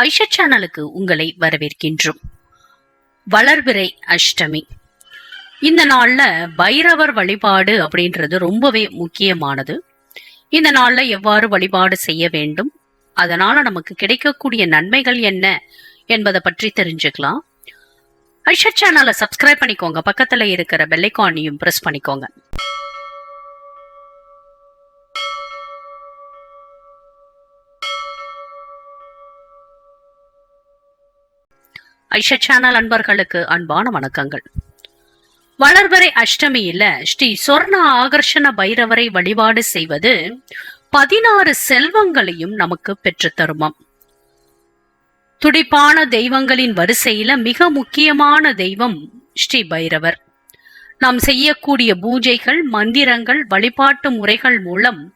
ஐஷா சேனலுக்கு உங்களை வரவேற்கின்றோம். வளர்பிறை அஷ்டமி. இந்த நாள்ல பைரவர் வழிபாடு அப்படின்றது ரொம்பவே முக்கியமானது. இந்த நாள்ல எவ்வாறு வழிபாடு செய்ய வேண்டும்? அதனால நமக்கு கிடைக்கக்கூடிய நன்மைகள் என்ன என்பதை பற்றி தெரிஞ்சுக்கலாம். ஐஷா சேனலை சப்ஸ்கிரைப் பண்ணிக்கோங்க. பக்கத்துல இருக்கிற பெல்லைக்கானையும் பிரஸ் பண்ணிக்கோங்க. ஐஷா சேனல் அன்பர்களுக்கு அன்பான வணக்கங்கள். வளர்வரை அஷ்டமியில ஸ்ரீ சொர்ண ஆகர்ஷண பைரவரை வழிபாடு செய்வது பதினாறு செல்வங்களையும் நமக்கு பெற்றுத்தருமாம் துடிப்பான தெய்வங்களின் வரிசையில மிக முக்கியமான தெய்வம் ஸ்ரீ பைரவர். நாம் செய்யக்கூடிய பூஜைகள் மந்திரங்கள் வழிபாட்டு முறைகள் மூலம்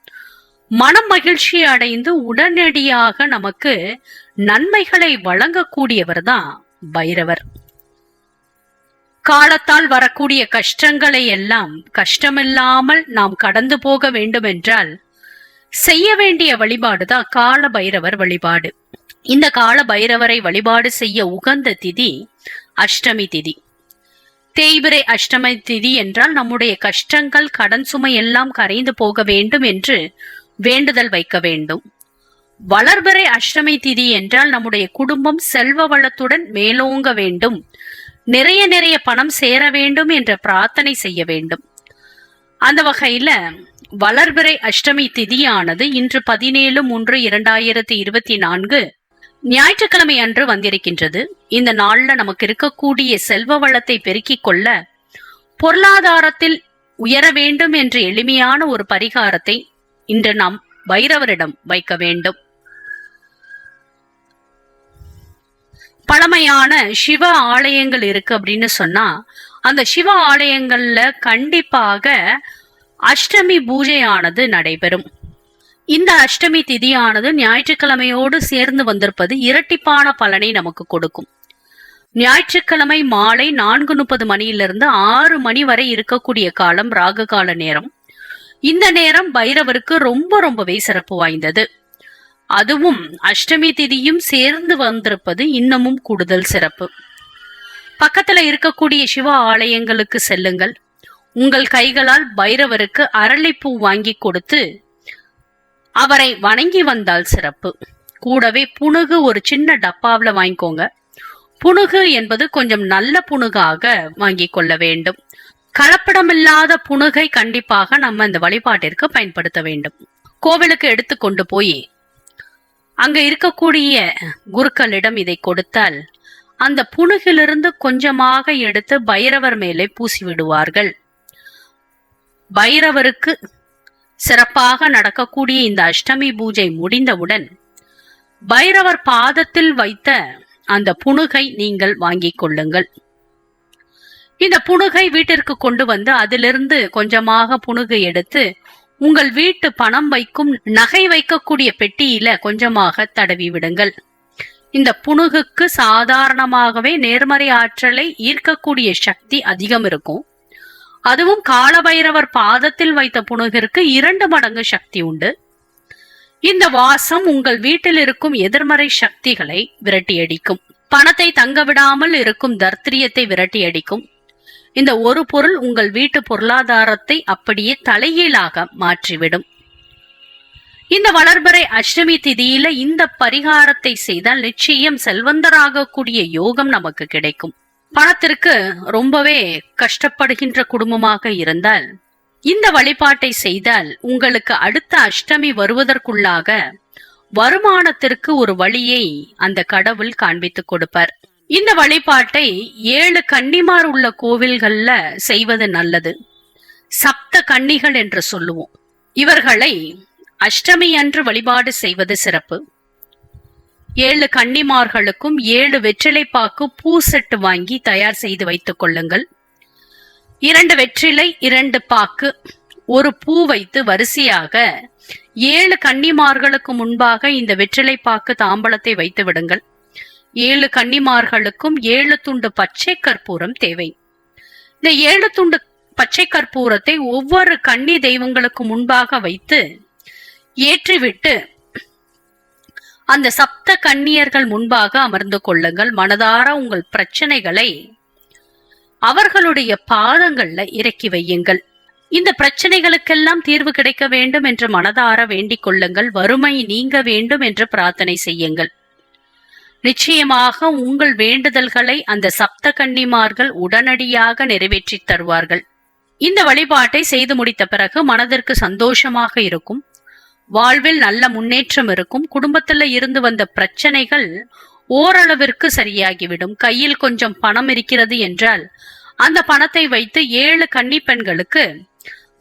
மனம் மகிழ்ச்சி அடைந்து உடனடியாக நமக்கு நன்மைகளை வழங்கக்கூடியவர் தான் பைரவர். காலத்தால் வரக்கூடிய கஷ்டங்களை எல்லாம் கஷ்டமில்லாமல் நாம் கடந்து போக வேண்டுமென்றால் செய்ய வேண்டிய வழிபாடுதான் கால பைரவர் வழிபாடு. இந்த கால பைரவரை வழிபாடு செய்ய உகந்த திதி அஷ்டமி திதி. தேய்பிரை அஷ்டமி திதி என்றால் நம்முடைய கஷ்டங்கள் கடன் சுமை எல்லாம் கரைந்து போக வேண்டும் என்று வேண்டுதல் வைக்க வேண்டும். வளர்பறை அஷ்டமி திதி என்றால் நம்முடைய குடும்பம் செல்வ வளத்துடன் மேலோங்க வேண்டும். நிறைய நிறைய பணம் சேர வேண்டும் என்ற பிரார்த்தனை செய்ய வேண்டும். அந்த வகையில வளர்பிறை அஷ்டமி திதியானது இன்று பதினேழு மூன்று இரண்டாயிரத்தி இருபத்தி நான்கு ஞாயிற்றுக்கிழமை அன்று வந்திருக்கின்றது. இந்த நாள்ல நமக்கு இருக்கக்கூடிய செல்வ வளத்தை பெருக்கிக் கொள்ள பொருளாதாரத்தில் உயர வேண்டும் என்ற எளிமையான ஒரு பரிகாரத்தை இன்று நாம் பைரவரிடம் வைக்க வேண்டும். பழமையான சிவ ஆலயங்கள் இருக்கு அப்படின்னு சொன்னா அந்த சிவ ஆலயங்கள்ல கண்டிப்பாக அஷ்டமி பூஜையானது நடைபெறும். இந்த அஷ்டமி திதியானது ஞாயிற்றுக்கிழமையோடு சேர்ந்து வந்திருப்பது இரட்டிப்பான பலனை நமக்கு கொடுக்கும். ஞாயிற்றுக்கிழமை மாலை நான்கு முப்பது மணியிலிருந்து ஆறு மணி வரை இருக்கக்கூடிய காலம் ராகு கால நேரம். இந்த நேரம் பைரவருக்கு ரொம்ப ரொம்பவே சிறப்பு வாய்ந்தது. அதுவும் அஷ்டமி திதியும் சேர்ந்து வந்திருப்பது இன்னமும் கூடுதல் சிறப்பு. பக்கத்துல இருக்கக்கூடிய சிவ ஆலயங்களுக்கு செல்லுங்கள். உங்கள் கைகளால் பைரவருக்கு அரளிப்பூ வாங்கி கொடுத்து அவரை வணங்கி வந்தால் சிறப்பு. கூடவே புணுகு ஒரு சின்ன டப்பாவில் வாங்கிக்கோங்க. புணுகு என்பது கொஞ்சம் நல்ல புணுகாக வாங்கி கொள்ள வேண்டும். கலப்படமில்லாத புணுகை கண்டிப்பாக நம்ம இந்த வழிபாட்டிற்கு பயன்படுத்த வேண்டும். கோவிலுக்கு எடுத்து கொண்டு போய் அங்க இருக்கக்கூடிய குருக்களிடம் இதை கொடுத்தால் அந்த புணுகிலிருந்து கொஞ்சமாக எடுத்து பைரவர் மேலே பூசி விடுவார்கள் பைரவருக்கு சிறப்பாக நடக்கக்கூடிய இந்த அஷ்டமி பூஜை முடிந்தவுடன் பைரவர் பாதத்தில் வைத்த அந்த புணுகை நீங்கள் வாங்கிக் கொள்ளுங்கள். இந்த புணுகை வீட்டிற்கு கொண்டு வந்து அதிலிருந்து கொஞ்சமாக புணுகை எடுத்து உங்கள் வீட்டு பணம் வைக்கும் நகை வைக்கக்கூடிய பெட்டியில கொஞ்சமாக தடவி விடுங்கள். இந்த புணுகுக்கு சாதாரணமாகவே நேர்மறை ஆற்றலை ஈர்க்கக்கூடிய சக்தி அதிகம் இருக்கும். அதுவும் காலபைரவர் பாதத்தில் வைத்த புணுகிற்கு இரண்டு மடங்கு சக்தி உண்டு. இந்த வாசம் உங்கள் வீட்டில் இருக்கும் எதிர்மறை சக்திகளை விரட்டியடிக்கும். பணத்தை தங்க விடாமல் இருக்கும் தர்த்திரியத்தை விரட்டியடிக்கும். இந்த ஒரு பொருள் உங்கள் வீட்டு பொருளாதாரத்தை அப்படியே தலைகீழாக மாற்றிவிடும். இந்த வளர்பறை அஷ்டமி திதியில இந்த பரிகாரத்தை செய்தால் நிச்சயம் செல்வந்தராகக்கூடிய யோகம் நமக்கு கிடைக்கும். பணத்திற்கு ரொம்பவே கஷ்டப்படுகின்ற குடும்பமாக இருந்தால் இந்த வழிபாட்டை செய்தால் உங்களுக்கு அடுத்த அஷ்டமி வருவதற்குள்ளாக வருமானத்திற்கு ஒரு வழியை அந்த கடவுள் காண்பித்துக் கொடுப்பார். இந்த வழிபாட்டை ஏழு கன்னிமார் உள்ள கோவில்கள்ல செய்வது நல்லது. சப்த கன்னிகள் என்று சொல்லுவோம். இவர்களை அஷ்டமி அன்று வழிபாடு செய்வது சிறப்பு. ஏழு கன்னிமார்களுக்கும் ஏழு வெற்றிலைப்பாக்கு பூ செட்டு வாங்கி தயார் செய்து வைத்துக் கொள்ளுங்கள். இரண்டு வெற்றிலை இரண்டு பாக்கு ஒரு பூ வைத்து வரிசையாக ஏழு கன்னிமார்களுக்கு முன்பாக இந்த வெற்றிலைப்பாக்கு தாம்பலத்தை வைத்து விடுங்கள். ஏழு கன்னிமார்களுக்கும் ஏழு துண்டு பச்சை கற்பூரம் தேவை. இந்த ஏழு துண்டு பச்சை கற்பூரத்தை ஒவ்வொரு கன்னி தெய்வங்களுக்கு முன்பாக வைத்து ஏற்றிவிட்டு அந்த சப்த கன்னியர்கள் முன்பாக அமர்ந்து கொள்ளுங்கள். மனதார உங்கள் பிரச்சனைகளை அவர்களுடைய பாதங்கள்ல இறக்கி வையுங்கள். இந்த பிரச்சனைகளுக்கெல்லாம் தீர்வு கிடைக்க வேண்டும் என்று மனதார வேண்டிக் கொள்ளுங்கள். வறுமை நீங்க வேண்டும் என்று பிரார்த்தனை செய்யுங்கள். நிச்சயமாக உங்கள் வேண்டுதல்களை அந்த சப்த கன்னிமார்கள் உடனடியாக நிறைவேற்றித் தருவார்கள். இந்த வழிபாட்டை செய்து முடித்த பிறகு மனதிற்கு சந்தோஷமாக இருக்கும். வாழ்வில் நல்ல முன்னேற்றம் இருக்கும். குடும்பத்துல இருந்து வந்த பிரச்சனைகள் ஓரளவிற்கு சரியாகிவிடும். கையில் கொஞ்சம் பணம் இருக்கிறது என்றால் அந்த பணத்தை வைத்து ஏழு கன்னி பெண்களுக்கு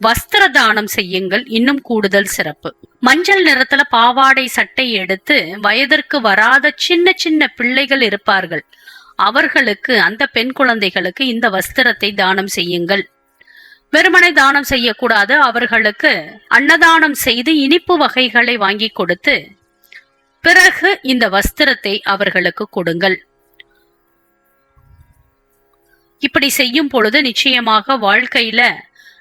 வஸ்திர தானம் செய்யுங்கள். இன்னும் கூடுதல் சிறப்பு. மஞ்சள் நிறத்துல பாவாடை சட்டை எடுத்து வயதிற்கு வராத சின்ன சின்ன பிள்ளைகள் இருப்பார்கள். அவர்களுக்கு அந்த பெண் குழந்தைகளுக்கு இந்த வஸ்திரத்தை தானம் செய்யுங்கள். வெறுமனை தானம் செய்யக்கூடாது. அவர்களுக்கு அன்னதானம் செய்து இனிப்பு வகைகளை வாங்கி கொடுத்து பிறகு இந்த வஸ்திரத்தை அவர்களுக்கு கொடுங்கள். இப்படி செய்யும் பொழுது நிச்சயமாக வாழ்க்கையில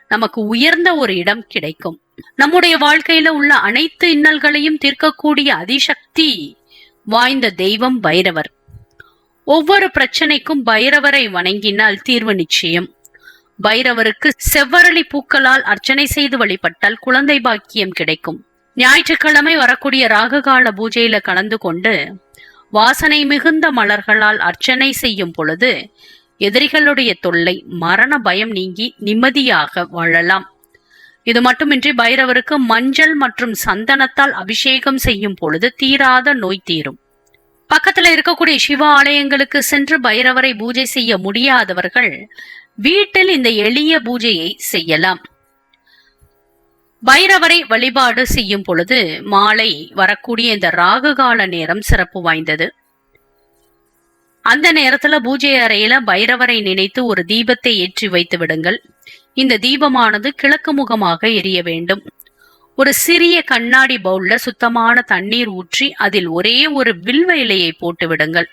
நமக்கு உயர்ந்த ஒரு இடம் கிடைக்கும். நம்முடைய வாழ்க்கையில உள்ள அனைத்து இன்னல்களையும் தீர்க்கக்கூடிய அதிசக்தி வாய்ந்த தெய்வம் பைரவர். ஒவ்வொரு பிரச்சனைக்கும் பைரவரை வணங்கினால் தீர்வு நிச்சயம். பைரவருக்கு செவ்வரளி பூக்களால் அர்ச்சனை செய்து வழிபட்டால் குழந்தை பாக்கியம் கிடைக்கும். ஞாயிற்றுக்கிழமை வரக்கூடிய ராககால பூஜையில கலந்து கொண்டு வாசனை மிகுந்த மலர்களால் அர்ச்சனை செய்யும் பொழுது எதிரிகளுடைய தொல்லை மரண பயம் நீங்கி நிம்மதியாக வாழலாம். இது மட்டுமின்றி பைரவருக்கு மஞ்சள் மற்றும் சந்தனத்தால் அபிஷேகம் செய்யும் பொழுது தீராத நோய் தீரும். பக்கத்துல இருக்கக்கூடிய சிவ ஆலயங்களுக்கு சென்று பைரவரை பூஜை செய்ய முடியாதவர்கள் வீட்டில் இந்த எளிய பூஜையை செய்யலாம். பைரவரை வழிபாடு செய்யும் பொழுது மாலை வரக்கூடிய இந்த ராகுகால நேரம் சிறப்பு வாய்ந்தது. அந்த நேரத்துல பூஜை அறையில பைரவரை நினைத்து ஒரு தீபத்தை ஏற்றி வைத்து விடுங்கள். இந்த தீபமானது கிழக்கு முகமாக எரிய வேண்டும். ஒரு சிறிய கண்ணாடி பவுல்ல சுத்தமான தண்ணீர் ஊற்றி அதில் ஒரே ஒரு வில்வ இலையை போட்டு விடுங்கள்.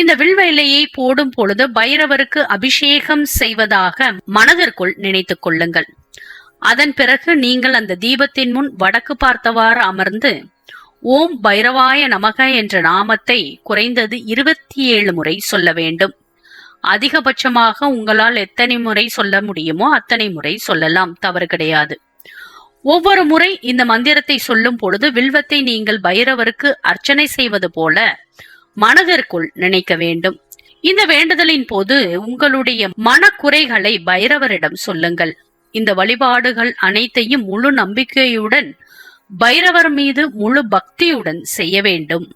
இந்த வில்வ இலையை போடும் பொழுது பைரவருக்கு அபிஷேகம் செய்வதாக மனதிற்குள் நினைத்துக் கொள்ளுங்கள். அதன் பிறகு நீங்கள் அந்த தீபத்தின் முன் வடக்கு பார்த்தவாறு அமர்ந்து ஓம் பைரவாய நமக என்ற நாமத்தை குறைந்தது இருபத்தி ஏழு முறை சொல்ல வேண்டும். அதிகபட்சமாக உங்களால் எத்தனை முறை சொல்ல முடியுமோ அத்தனை முறை சொல்லலாம். தவறு கிடையாது. ஒவ்வொரு முறை இந்த மந்திரத்தை சொல்லும் பொழுது வில்வத்தை நீங்கள் பைரவருக்கு அர்ச்சனை செய்வது போல மனதிற்குள் நினைக்க வேண்டும். இந்த வேண்டுதலின் போது உங்களுடைய மனக்குறைகளை பைரவரிடம் சொல்லுங்கள். இந்த வழிபாடுகள் அனைத்தையும் முழு நம்பிக்கையுடன் பைரவர் மீது முழு பக்தியுடன் செய்ய வேண்டும்.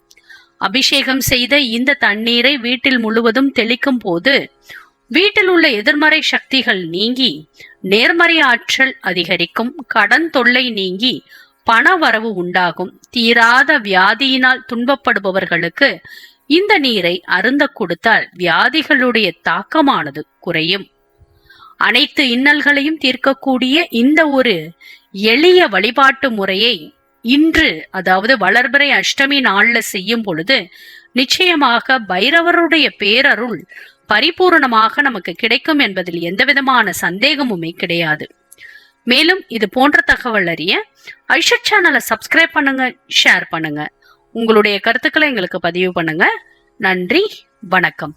அபிஷேகம் செய்த இந்த தண்ணீரை வீட்டில் முழுவதும் தெளிக்கும் போது வீட்டில் உள்ள எதிர்மறை சக்திகள் நீங்கி நேர்மறை ஆற்றல் அதிகரிக்கும் கடன் தொல்லை நீங்கி பண வரவு உண்டாகும். தீராத வியாதியினால் துன்பப்படுபவர்களுக்கு இந்த நீரை அருந்த கொடுத்தால் வியாதிகளுடைய தாக்கமானது குறையும். அனைத்து இன்னல்களையும் தீர்க்கக்கூடிய இந்த ஒரு எளிய வழிபாட்டு முறையை இன்று அதாவது வளர்பிறை அஷ்டமி நாள்ல செய்யும் பொழுது நிச்சயமாக பைரவருடைய பேரருள் பரிபூரணமாக நமக்கு கிடைக்கும் என்பதில் எந்த விதமான சந்தேகமுமே கிடையாது. மேலும் இது போன்ற தகவல் அறிய ஐஷட் சேனலை சப்ஸ்கிரைப் பண்ணுங்க ஷேர் பண்ணுங்க. உங்களுடைய கருத்துக்களை எங்களுக்கு பதிவு பண்ணுங்க. நன்றி வணக்கம்.